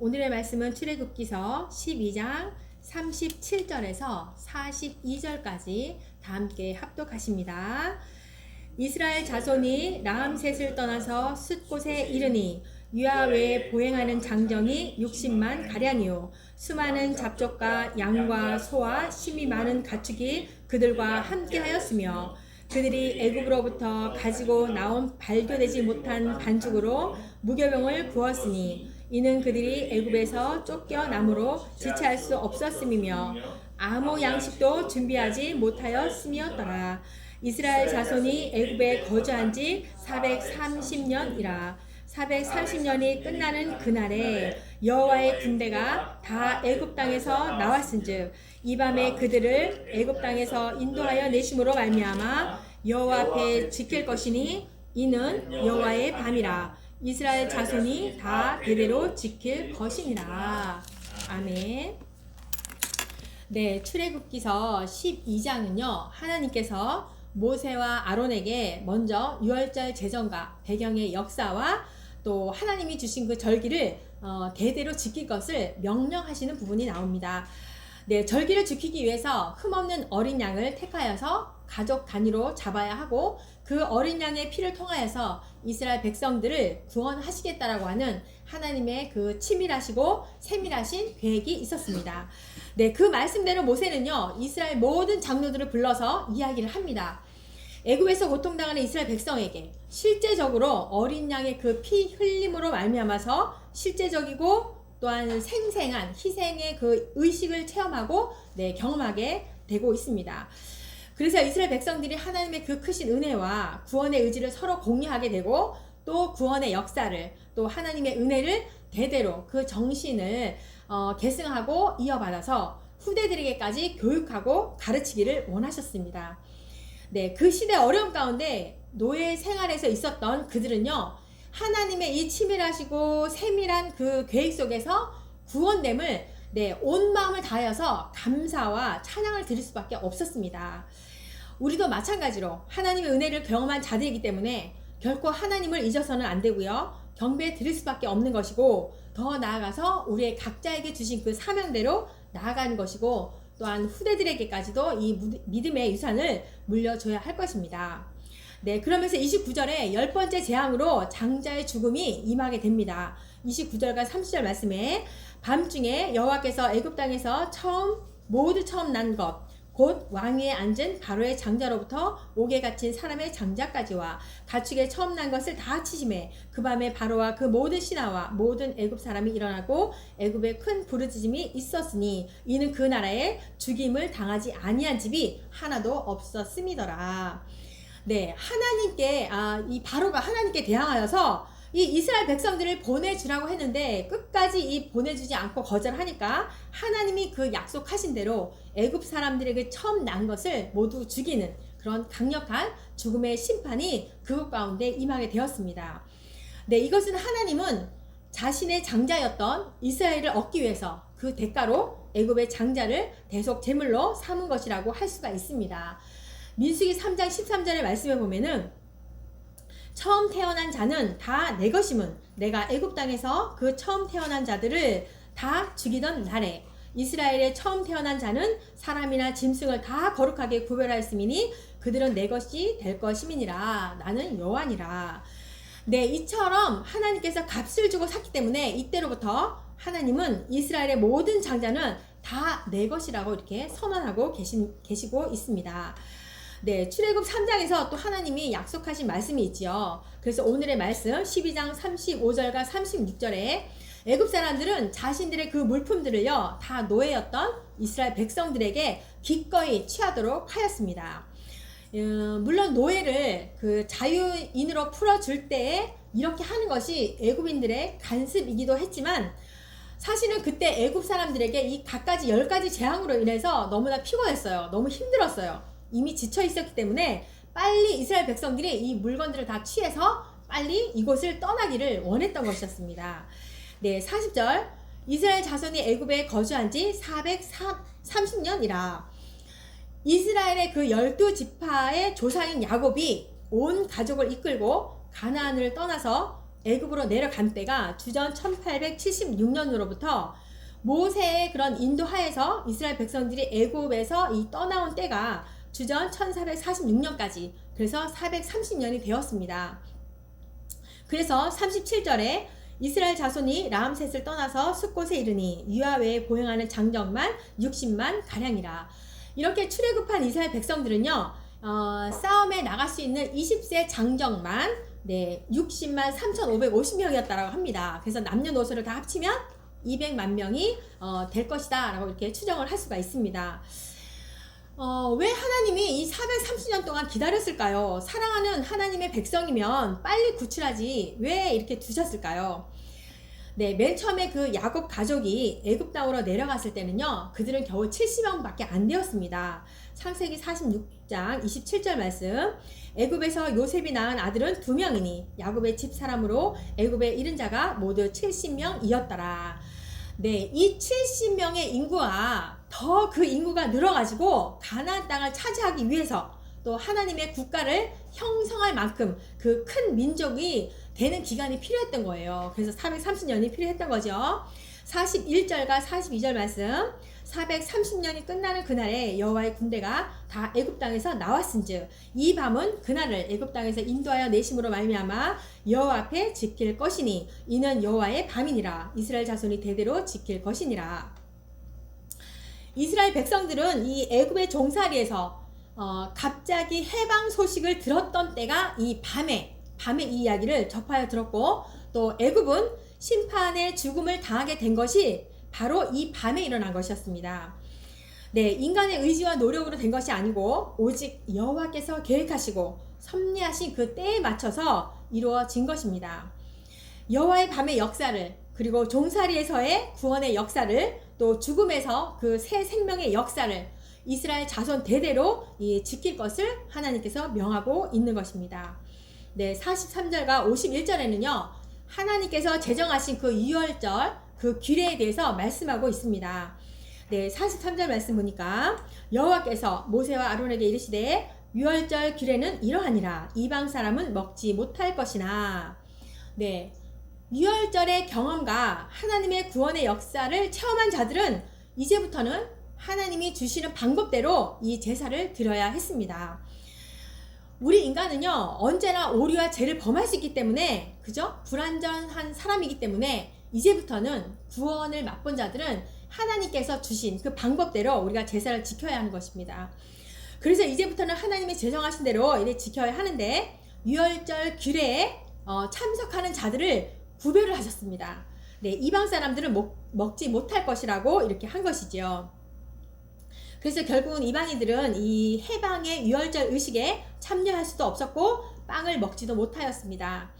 오늘의 말씀은 출애굽기서 12장 37절에서 42절까지 다 함께 합독하십니다. 이스라엘 자손이 라암셋을 떠나서 숫곳에 이르니 유아 외에 보행하는 장정이 60만 가량이요 수많은 잡족과 양과 소와 심이 많은 가축이 그들과 함께하였으며 그들이 애굽으로부터 가지고 나온 발교되지 못한 반죽으로 무교병을 부었으니 이는 그들이 애굽에서 쫓겨남으로 지체할 수 없었음이며 아무 양식도 준비하지 못하였음이었더라. 이스라엘 자손이 애굽에 거주한 지 430년이라. 430년이 끝나는 그날에 여호와의 군대가 다 애굽 땅에서 나왔은즉 이 밤에 그들을 애굽 땅에서 인도하여 내심으로 말미암아 여호와 앞에 지킬 것이니 이는 여호와의 밤이라 이스라엘 자손이 다 대대로 지킬 것이니라 아멘. 네, 출애굽기서 12장은요. 하나님께서 모세와 아론에게 먼저 유월절 제정과 배경의 역사와 또 하나님이 주신 그 절기를 어, 대대로 지킬 것을 명령하시는 부분이 나옵니다. 네, 절기를 지키기 위해서 흠없는 어린 양을 택하여서 가족 단위로 잡아야 하고 그 어린 양의 피를 통하여서 이스라엘 백성들을 구원하시겠다라고 하는 하나님의 그 치밀하시고 세밀하신 계획이 있었습니다. 네, 그 말씀대로 모세는요, 이스라엘 모든 장로들을 불러서 이야기를 합니다. 애굽에서 고통당하는 이스라엘 백성에게 실제적으로 어린 양의 그 피 흘림으로 말미암아서 실제적이고 또한 생생한 희생의 그 의식을 체험하고 네, 경험하게 되고 있습니다. 그래서 이스라엘 백성들이 하나님의 그 크신 은혜와 구원의 의지를 서로 공유하게 되고 또 구원의 역사를 또 하나님의 은혜를 대대로 그 정신을 어, 계승하고 이어받아서 후대들에게까지 교육하고 가르치기를 원하셨습니다. 네, 그 시대 어려움 가운데 노예 생활에서 있었던 그들은요, 하나님의 이 치밀하시고 세밀한 그 계획 속에서 구원됨을 네, 온 마음을 다하여서 감사와 찬양을 드릴 수밖에 없었습니다. 우리도 마찬가지로 하나님의 은혜를 경험한 자들이기 때문에 결코 하나님을 잊어서는 안 되고요. 경배 드릴 수밖에 없는 것이고 더 나아가서 우리의 각자에게 주신 그 사명대로 나아가는 것이고 또한 후대들에게까지도 이 믿음의 유산을 물려줘야 할 것입니다. 네, 그러면서 29절에 열 번째 재앙으로 장자의 죽음이 임하게 됩니다. 29절과 30절 말씀에 밤중에 여호와께서 애굽 땅에서 처음 모두 처음 난 것 곧 왕위에 앉은 바로의 장자로부터 옥에 갇힌 사람의 장자까지와 가축에 처음 난 것을 다 치심해 그 밤에 바로와 그 모든 신하와 모든 애굽 사람이 일어나고 애굽에 큰 부르짖음이 있었으니 이는 그 나라에 죽임을 당하지 아니한 집이 하나도 없었음이더라. 네, 하나님께 아, 이 바로가 하나님께 대항하여서 이 이스라엘 백성들을 보내주라고 했는데 끝까지 이 보내주지 않고 거절하니까 하나님이 그 약속하신 대로 애굽 사람들에게 처음 난 것을 모두 죽이는 그런 강력한 죽음의 심판이 그곳 가운데 임하게 되었습니다. 네, 이것은 하나님은 자신의 장자였던 이스라엘을 얻기 위해서 그 대가로 애굽의 장자를 대속 제물로 삼은 것이라고 할 수가 있습니다. 민수기 3장 13절의 말씀에 보면은 처음 태어난 자는 다 내 것임은 내가 애굽 땅에서 그 처음 태어난 자들을 다 죽이던 날에 이스라엘의 처음 태어난 자는 사람이나 짐승을 다 거룩하게 구별하였음이니 그들은 내 것이 될 것임이니라 나는 여호와니라. 네, 이처럼 하나님께서 값을 주고 샀기 때문에 이때로부터 하나님은 이스라엘의 모든 장자는 다 내 것이라고 이렇게 선언하고 계시, 계시고 있습니다. 네, 출애굽 3장에서 또 하나님이 약속하신 말씀이 있지요. 그래서 오늘의 말씀 12장 35절과 36절에 애굽 사람들은 자신들의 그 물품들을요 다 노예였던 이스라엘 백성들에게 기꺼이 취하도록 하였습니다. 음, 물론 노예를 그 자유인으로 풀어줄 때에 이렇게 하는 것이 애굽인들의 간습이기도 했지만 사실은 그때 애굽 사람들에게 이 갖가지 열 가지 재앙으로 인해서 너무나 피곤했어요. 너무 힘들었어요. 이미 지쳐 있었기 때문에 빨리 이스라엘 백성들이 이 물건들을 다 취해서 빨리 이곳을 떠나기를 원했던 것이었습니다. 네, 40절. 이스라엘 자손이 애굽에 거주한 지 430년이라 이스라엘의 그 열두 지파의 조상인 야곱이 온 가족을 이끌고 가나안을 떠나서 애굽으로 내려간 때가 주전 1876년으로부터 모세의 그런 인도하에서 이스라엘 백성들이 애굽에서 이 떠나온 때가 주전 1446년까지 그래서 430년이 되었습니다. 그래서 37절에 이스라엘 자손이 라암셋을 떠나서 숫곳에 이르니 유아외에 보행하는 장정만 60만 가량이라. 이렇게 출애굽한 이스라엘 백성들은요. 어, 싸움에 나갈 수 있는 20세 장정만 네, 60만 3,550명이었다라고 합니다. 그래서 남녀노소를 다 합치면 200만 명이 어, 될 것이다 라고 이렇게 추정을 할 수가 있습니다. 어, 왜 하나님이 이 430년 동안 기다렸을까요? 사랑하는 하나님의 백성이면 빨리 구출하지 왜 이렇게 두셨을까요? 네, 맨 처음에 그 야곱 가족이 애굽 땅으로 내려갔을 때는요, 그들은 겨우 70명밖에 안 되었습니다. 창세기 46장 27절 말씀. 애굽에서 요셉이 낳은 아들은 두 명이니 야곱의 집 사람으로 애굽에 이른 자가 모두 70명이었더라. 네, 이 70명의 인구가 더 그 인구가 늘어가지고 가나안 땅을 차지하기 위해서 또 하나님의 국가를 형성할 만큼 그 큰 민족이 되는 기간이 필요했던 거예요. 그래서 430년이 필요했던 거죠. 41절과 42절 말씀. 430년이 끝나는 그날에 여호와의 군대가 다 애굽 땅에서 나왔은즉 이 밤은 그날을 애굽 땅에서 인도하여 내심으로 말미암아 여호와 앞에 지킬 것이니 이는 여호와의 밤이니라 이스라엘 자손이 대대로 지킬 것이니라 이스라엘 백성들은 이 애굽의 종살이에서 어, 갑자기 해방 소식을 들었던 때가 이 밤에 밤에 이 이야기를 접하여 들었고 또 애굽은 심판의 죽음을 당하게 된 것이 바로 이 밤에 일어난 것이었습니다. 네, 인간의 의지와 노력으로 된 것이 아니고 오직 여호와께서 계획하시고 섭리하신 그 때에 맞춰서 이루어진 것입니다. 여호와의 밤의 역사를 그리고 종살이에서의 구원의 역사를 또 죽음에서 그 새 생명의 역사를 이스라엘 자손 대대로 지킬 것을 하나님께서 명하고 있는 것입니다. 네, 43절과 51절에는요. 하나님께서 제정하신 그 유월절 그 규례에 대해서 말씀하고 있습니다. 네, 43절 말씀 보니까 여호와께서 모세와 아론에게 이르시되 유월절 규례는 이러하니라 이방 사람은 먹지 못할 것이나 네. 유월절의 경험과 하나님의 구원의 역사를 체험한 자들은 이제부터는 하나님이 주시는 방법대로 이 제사를 드려야 했습니다. 우리 인간은요, 언제나 오류와 죄를 범할 수 있기 때문에, 그죠? 불완전한 사람이기 때문에, 이제부터는 구원을 맛본 자들은 하나님께서 주신 그 방법대로 우리가 제사를 지켜야 하는 것입니다. 그래서 이제부터는 하나님의 제정하신 대로 이래 지켜야 하는데, 유월절 규례에 어, 참석하는 자들을 구별을 하셨습니다. 네, 이방 사람들은 먹, 먹지 못할 것이라고 이렇게 한 것이지요. 그래서 결국은 이방인들은 이 해방의 유월절 의식에 참여할 수도 없었고 빵을 먹지도 못하였습니다.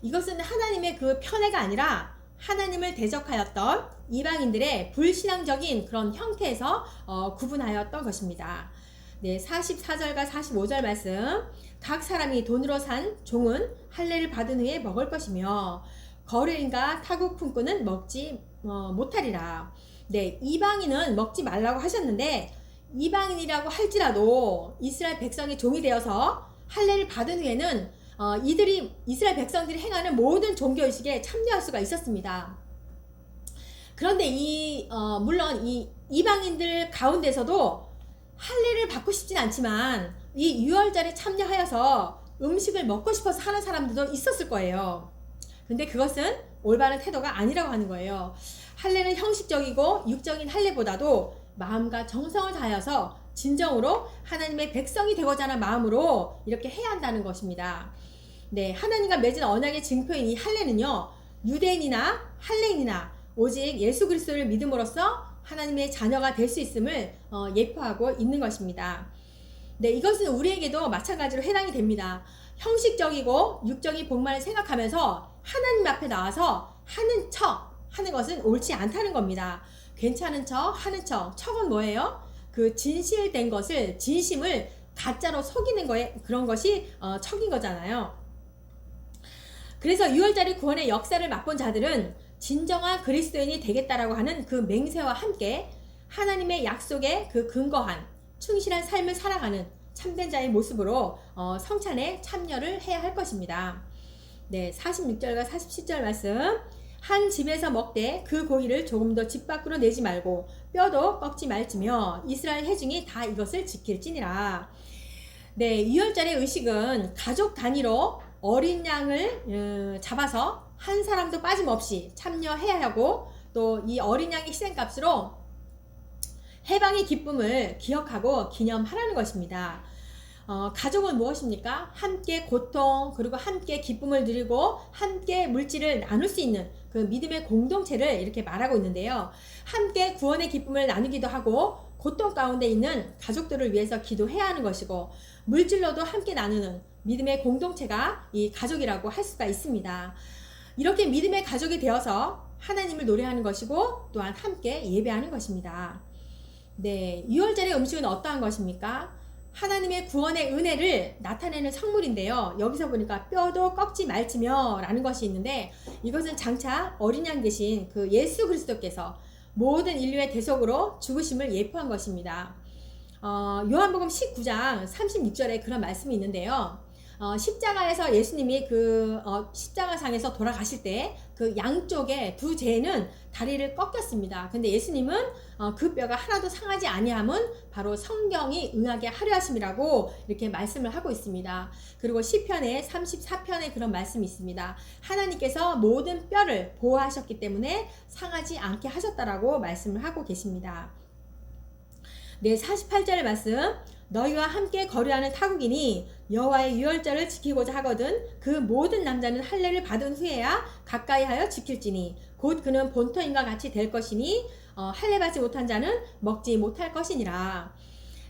이것은 하나님의 그 편애가 아니라 하나님을 대적하였던 이방인들의 불신앙적인 그런 형태에서 어, 구분하였던 것입니다. 네, 44절과 45절 말씀. 각 사람이 돈으로 산 종은 할례를 받은 후에 먹을 것이며 거래인과 타국 품꾼은 먹지 어, 못하리라. 네, 이방인은 먹지 말라고 하셨는데 이방인이라고 할지라도 이스라엘 백성이 종이 되어서 할례를 받은 후에는 어, 이들이 이스라엘 백성들이 행하는 모든 종교 의식에 참여할 수가 있었습니다. 그런데 이 어, 물론 이 이방인들 가운데서도 할례를 받고 싶진 않지만 이 유월절에 참여하여서 음식을 먹고 싶어서 하는 사람들도 있었을 거예요. 근데 그것은 올바른 태도가 아니라고 하는 거예요. 할례는 형식적이고 육적인 할례보다도 마음과 정성을 다하여서 진정으로 하나님의 백성이 되고자 하는 마음으로 이렇게 해야 한다는 것입니다. 네, 하나님과 맺은 언약의 증표인 이 할례는요. 유대인이나 할례인이나 오직 예수 그리스도를 믿음으로써 하나님의 자녀가 될 수 있음을 어, 예표하고 있는 것입니다. 네, 이것은 우리에게도 마찬가지로 해당이 됩니다. 형식적이고 육적인 복만을 생각하면서 하나님 앞에 나와서 하는 척 하는 것은 옳지 않다는 겁니다. 괜찮은 척 하는 척 척은 뭐예요? 그 진실된 것을 진심을 가짜로 속이는 거에 그런 것이 어, 척인 거잖아요. 그래서 6월짜리 구원의 역사를 맛본 자들은 진정한 그리스도인이 되겠다라고 하는 그 맹세와 함께 하나님의 약속에 그 근거한 충실한 삶을 살아가는 참된 자의 모습으로 어, 성찬에 참여를 해야 할 것입니다. 네, 46절과 47절 말씀. 한 집에서 먹되 그 고기를 조금 더 집 밖으로 내지 말고 뼈도 꺾지 말지며 이스라엘 회중이 다 이것을 지킬지니라. 네, 유월절의 의식은 가족 단위로 어린 양을 어, 잡아서 한 사람도 빠짐없이 참여해야 하고 또 이 어린 양의 희생값으로 해방의 기쁨을 기억하고 기념하라는 것입니다. 어, 가족은 무엇입니까? 함께 고통 그리고 함께 기쁨을 누리고 함께 물질을 나눌 수 있는 그 믿음의 공동체를 이렇게 말하고 있는데요. 함께 구원의 기쁨을 나누기도 하고 고통 가운데 있는 가족들을 위해서 기도해야 하는 것이고 물질로도 함께 나누는 믿음의 공동체가 이 가족이라고 할 수가 있습니다. 이렇게 믿음의 가족이 되어서 하나님을 노래하는 것이고 또한 함께 예배하는 것입니다. 네, 6월절의 음식은 어떠한 것입니까? 하나님의 구원의 은혜를 나타내는 성물인데요. 여기서 보니까 뼈도 꺾지 말지며 라는 것이 있는데 이것은 장차 어린 양 되신 그 예수 그리스도께서 모든 인류의 대속으로 죽으심을 예표한 것입니다. 어, 요한복음 19장 36절에 그런 말씀이 있는데요. 어, 십자가에서 예수님이 그 어, 십자가상에서 돌아가실 때 그 양쪽에 두 재는 다리를 꺾였습니다. 근데 예수님은 어, 그 뼈가 하나도 상하지 아니함은 바로 성경이 응하게 하려 하심이라고 이렇게 말씀을 하고 있습니다. 그리고 시편에 34편에 그런 말씀이 있습니다. 하나님께서 모든 뼈를 보호하셨기 때문에 상하지 않게 하셨다라고 말씀을 하고 계십니다. 네, 48절의 말씀. 너희와 함께 거류하는 타국이니 여호와의 유월절을 지키고자 하거든 그 모든 남자는 할례를 받은 후에야 가까이 하여 지킬지니 곧 그는 본토인과 같이 될 것이니 어, 할례 받지 못한 자는 먹지 못할 것이니라.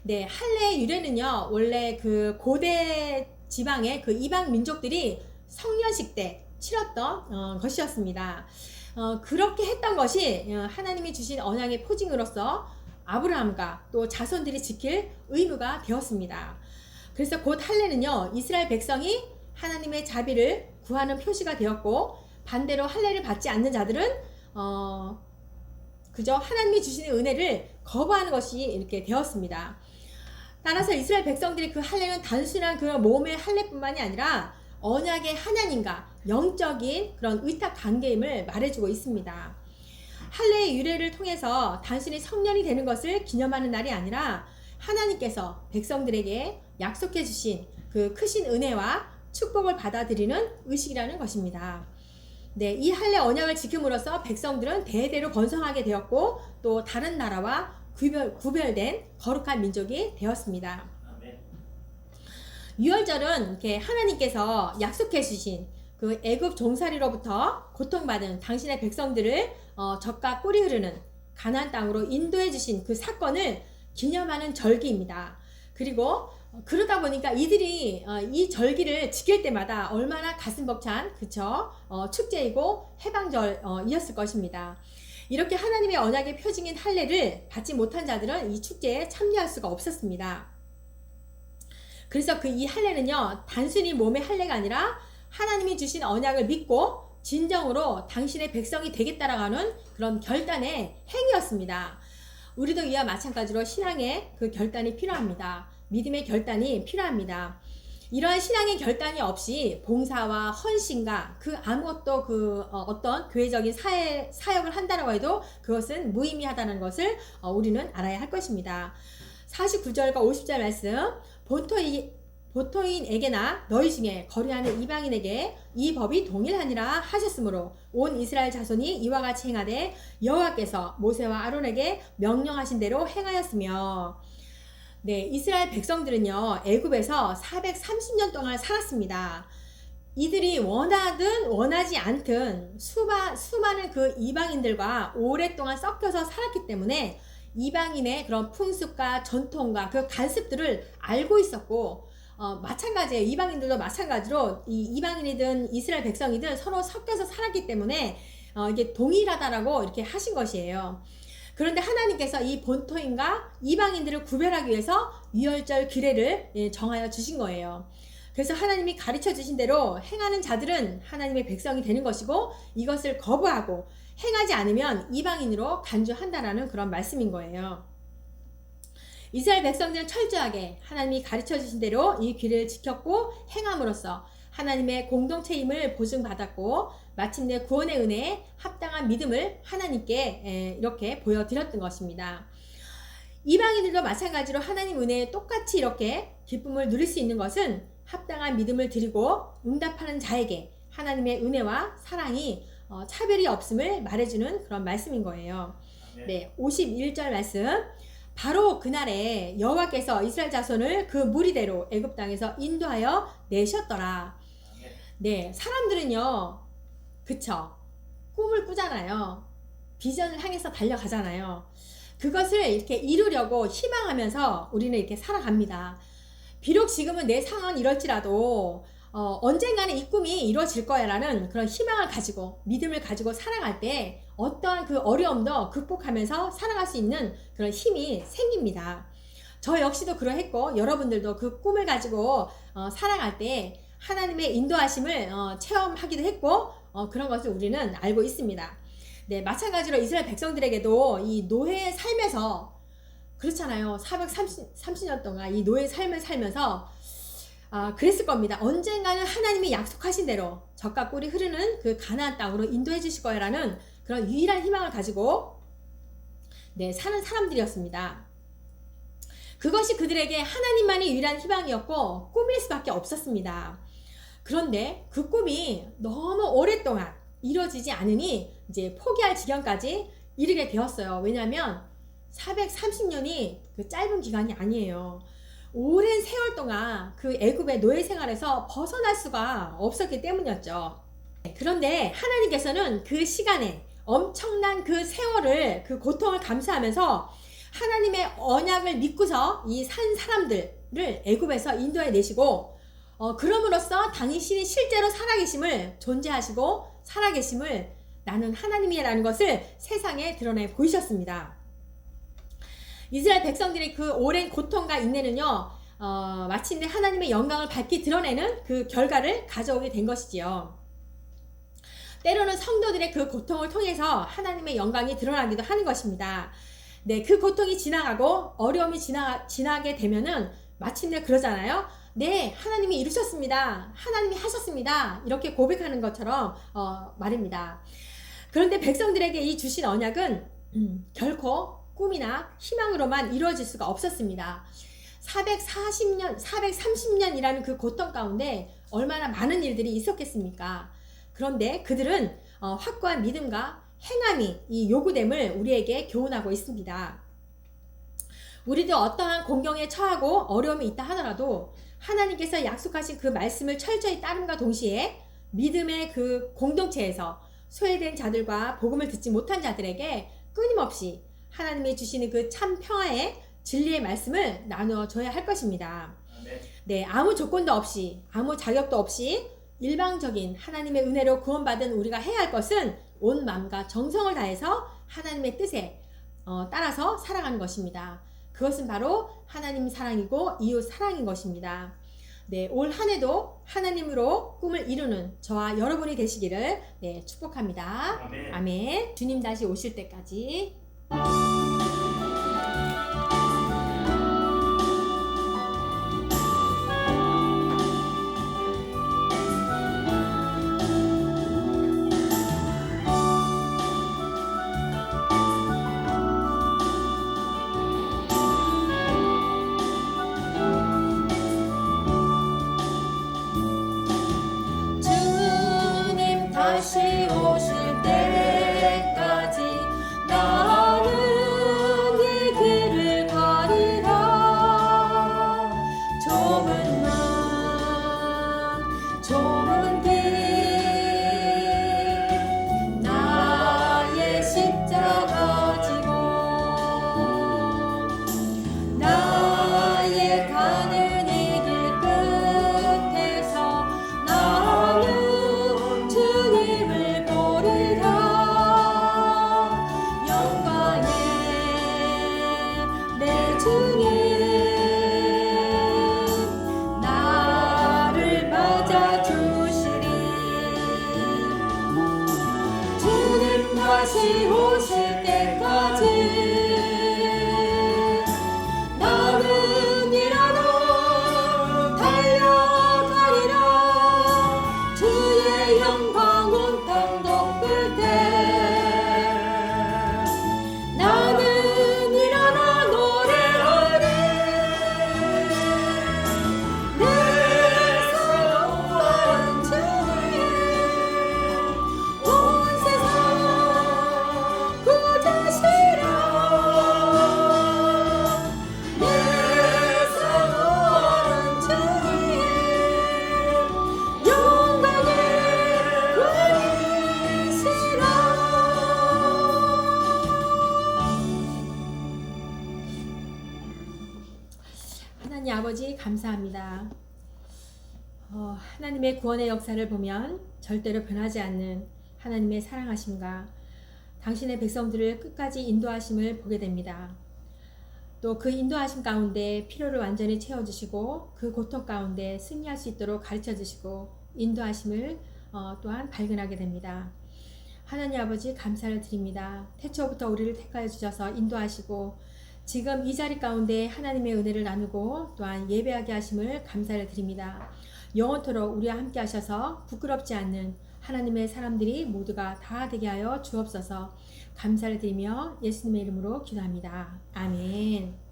네, 할례의 유래는요 원래 그 고대 지방의 그 이방 민족들이 성년식 때 치렀던 어, 것이었습니다. 어, 그렇게 했던 것이 어, 하나님이 주신 언약의 포징으로서 아브라함과 또 자손들이 지킬 의무가 되었습니다. 그래서 곧 할례는요, 이스라엘 백성이 하나님의 자비를 구하는 표시가 되었고, 반대로 할례를 받지 않는 자들은, 어, 그저 하나님이 주시는 은혜를 거부하는 것이 이렇게 되었습니다. 따라서 이스라엘 백성들이 그 할례는 단순한 그 몸의 할례뿐만이 아니라 언약의 하나님과 영적인 그런 의탁 관계임을 말해주고 있습니다. 할례의 유래를 통해서 단순히 성년이 되는 것을 기념하는 날이 아니라 하나님께서 백성들에게 약속해 주신 그 크신 은혜와 축복을 받아들이는 의식이라는 것입니다. 네, 이 할례 언약을 지킴으로써 백성들은 대대로 번성하게 되었고 또 다른 나라와 구별, 구별된 거룩한 민족이 되었습니다. 유월절은 이렇게 하나님께서 약속해 주신 그 애굽 종살이로부터 고통받은 당신의 백성들을 어, 적과 꿀이 흐르는 가나안 땅으로 인도해 주신 그 사건을 기념하는 절기입니다. 그리고 어, 그러다 보니까 이들이 어, 이 절기를 지킬 때마다 얼마나 가슴 벅찬 그쵸 어, 축제이고 해방절이었을 것입니다. 이렇게 하나님의 언약의 표징인 할례를 받지 못한 자들은 이 축제에 참여할 수가 없었습니다. 그래서 그 이 할례는요 단순히 몸의 할례가 아니라 하나님이 주신 언약을 믿고 진정으로 당신의 백성이 되겠다라는 그런 결단의 행위였습니다. 우리도 이와 마찬가지로 신앙의 그 결단이 필요합니다. 믿음의 결단이 필요합니다. 이러한 신앙의 결단이 없이 봉사와 헌신과 그 아무것도 그 어, 떤 교회적인 사회, 사역을 한다고 해도 그것은 무의미하다는 것을 어, 우리는 알아야 할 것입니다. 49절과 50절 말씀 본토 이 보토인에게나 너희 중에 거류하는 이방인에게 이 법이 동일하니라 하셨으므로 온 이스라엘 자손이 이와 같이 행하되 여호와께서 모세와 아론에게 명령하신 대로 행하였으며 네 이스라엘 백성들은요 애굽에서 430년 동안 살았습니다. 이들이 원하든 원하지 않든 수마, 수많은 그 이방인들과 오랫동안 섞여서 살았기 때문에 이방인의 그런 풍습과 전통과 그 간습들을 알고 있었고 어, 마찬가지예요. 이방인들도 마찬가지로 이 이방인이든 이스라엘 백성이든 서로 섞여서 살았기 때문에 어, 이게 동일하다라고 이렇게 하신 것이에요. 그런데 하나님께서 이 본토인과 이방인들을 구별하기 위해서 유월절 규례를 예, 정하여 주신 거예요. 그래서 하나님이 가르쳐 주신 대로 행하는 자들은 하나님의 백성이 되는 것이고 이것을 거부하고 행하지 않으면 이방인으로 간주한다라는 그런 말씀인 거예요. 이스라엘 백성들은 철저하게 하나님이 가르쳐 주신 대로 이 규례를 지켰고 행함으로써 하나님의 공동체임을 보증받았고 마침내 구원의 은혜에 합당한 믿음을 하나님께 에, 이렇게 보여드렸던 것입니다. 이방인들도 마찬가지로 하나님 은혜에 똑같이 이렇게 기쁨을 누릴 수 있는 것은 합당한 믿음을 드리고 응답하는 자에게 하나님의 은혜와 사랑이 어, 차별이 없음을 말해주는 그런 말씀인 거예요. 네, 51절 말씀. 바로 그날에 여호와께서 이스라엘 자손을 그 무리대로 애굽 땅에서 인도하여 내셨더라. 네, 사람들은요, 그쵸. 꿈을 꾸잖아요. 비전을 향해서 달려가잖아요. 그것을 이렇게 이루려고 희망하면서 우리는 이렇게 살아갑니다. 비록 지금은 내 상황은 이럴지라도 어, 언젠가는 이 꿈이 이루어질 거야라는 그런 희망을 가지고 믿음을 가지고 살아갈 때 어떠한 그 어려움도 극복하면서 살아갈 수 있는 그런 힘이 생깁니다. 저 역시도 그러했고 여러분들도 그 꿈을 가지고 어, 살아갈 때 하나님의 인도하심을 어, 체험하기도 했고 어, 그런 것을 우리는 알고 있습니다. 네, 마찬가지로 이스라엘 백성들에게도 이 노예의 삶에서 그렇잖아요. 430, 30년 동안 이 노예 삶을 살면서 아, 그랬을 겁니다. 언젠가는 하나님이 약속하신 대로 젖과 꿀이 흐르는 그 가나안 땅으로 인도해 주실 거야라는 그런 유일한 희망을 가지고 네, 사는 사람들이었습니다. 그것이 그들에게 하나님만이 유일한 희망이었고 꿈일 수밖에 없었습니다. 그런데 그 꿈이 너무 오랫동안 이루어지지 않으니 이제 포기할 지경까지 이르게 되었어요. 왜냐하면 430년이 그 짧은 기간이 아니에요. 오랜 세월 동안 그 애굽의 노예 생활에서 벗어날 수가 없었기 때문이었죠. 그런데 하나님께서는 그 시간에 엄청난 그 세월을 그 고통을 감수하면서 하나님의 언약을 믿고서 이 산 사람들을 애굽에서 인도해 내시고 어, 그럼으로써 당신이 실제로 살아계심을 존재하시고 살아계심을 나는 하나님이라는 것을 세상에 드러내 보이셨습니다. 이스라엘 백성들의 그 오랜 고통과 인내는요, 어, 마침내 하나님의 영광을 밝히 드러내는 그 결과를 가져오게 된 것이지요. 때로는 성도들의 그 고통을 통해서 하나님의 영광이 드러나기도 하는 것입니다. 네, 그 고통이 지나가고 어려움이 지나, 지나게 되면은 마침내 그러잖아요. 네, 하나님이 이루셨습니다. 하나님이 하셨습니다. 이렇게 고백하는 것처럼 어, 말입니다. 그런데 백성들에게 이 주신 언약은 음, 결코 꿈이나 희망으로만 이루어질 수가 없었습니다. 440년, 430년이라는 그 고통 가운데 얼마나 많은 일들이 있었겠습니까? 그런데 그들은 어, 확고한 믿음과 행함이 이 요구됨을 우리에게 교훈하고 있습니다. 우리도 어떠한 공경에 처하고 어려움이 있다 하더라도 하나님께서 약속하신 그 말씀을 철저히 따름과 동시에 믿음의 그 공동체에서 소외된 자들과 복음을 듣지 못한 자들에게 끊임없이 하나님이 주시는 그 참 평화의 진리의 말씀을 나누어 줘야 할 것입니다. 네, 아무 조건도 없이, 아무 자격도 없이 일방적인 하나님의 은혜로 구원받은 우리가 해야 할 것은 온 마음과 정성을 다해서 하나님의 뜻에 어, 따라서 살아가는 것입니다. 그것은 바로 하나님 사랑이고 이웃 사랑인 것입니다. 네, 올 한 해도 하나님으로 꿈을 이루는 저와 여러분이 되시기를 네, 축복합니다. 아멘. 아멘. 주님 다시 오실 때까지 감사합니다. 어, 하나님의 구원의 역사를 보면 절대로 변하지 않는 하나님의 사랑하심과 당신의 백성들을 끝까지 인도하심을 보게 됩니다. 또 그 인도하심 가운데 필요를 완전히 채워주시고 그 고통 가운데 승리할 수 있도록 가르쳐 주시고 인도하심을 어, 또한 발견하게 됩니다. 하나님 아버지 감사를 드립니다. 태초부터 우리를 택하여 주셔서 인도하시고 지금 이 자리 가운데 하나님의 은혜를 나누고 또한 예배하게 하심을 감사를 드립니다. 영원토록 우리와 함께 하셔서 부끄럽지 않는 하나님의 사람들이 모두가 다 되게 하여 주옵소서 감사를 드리며 예수님의 이름으로 기도합니다. 아멘.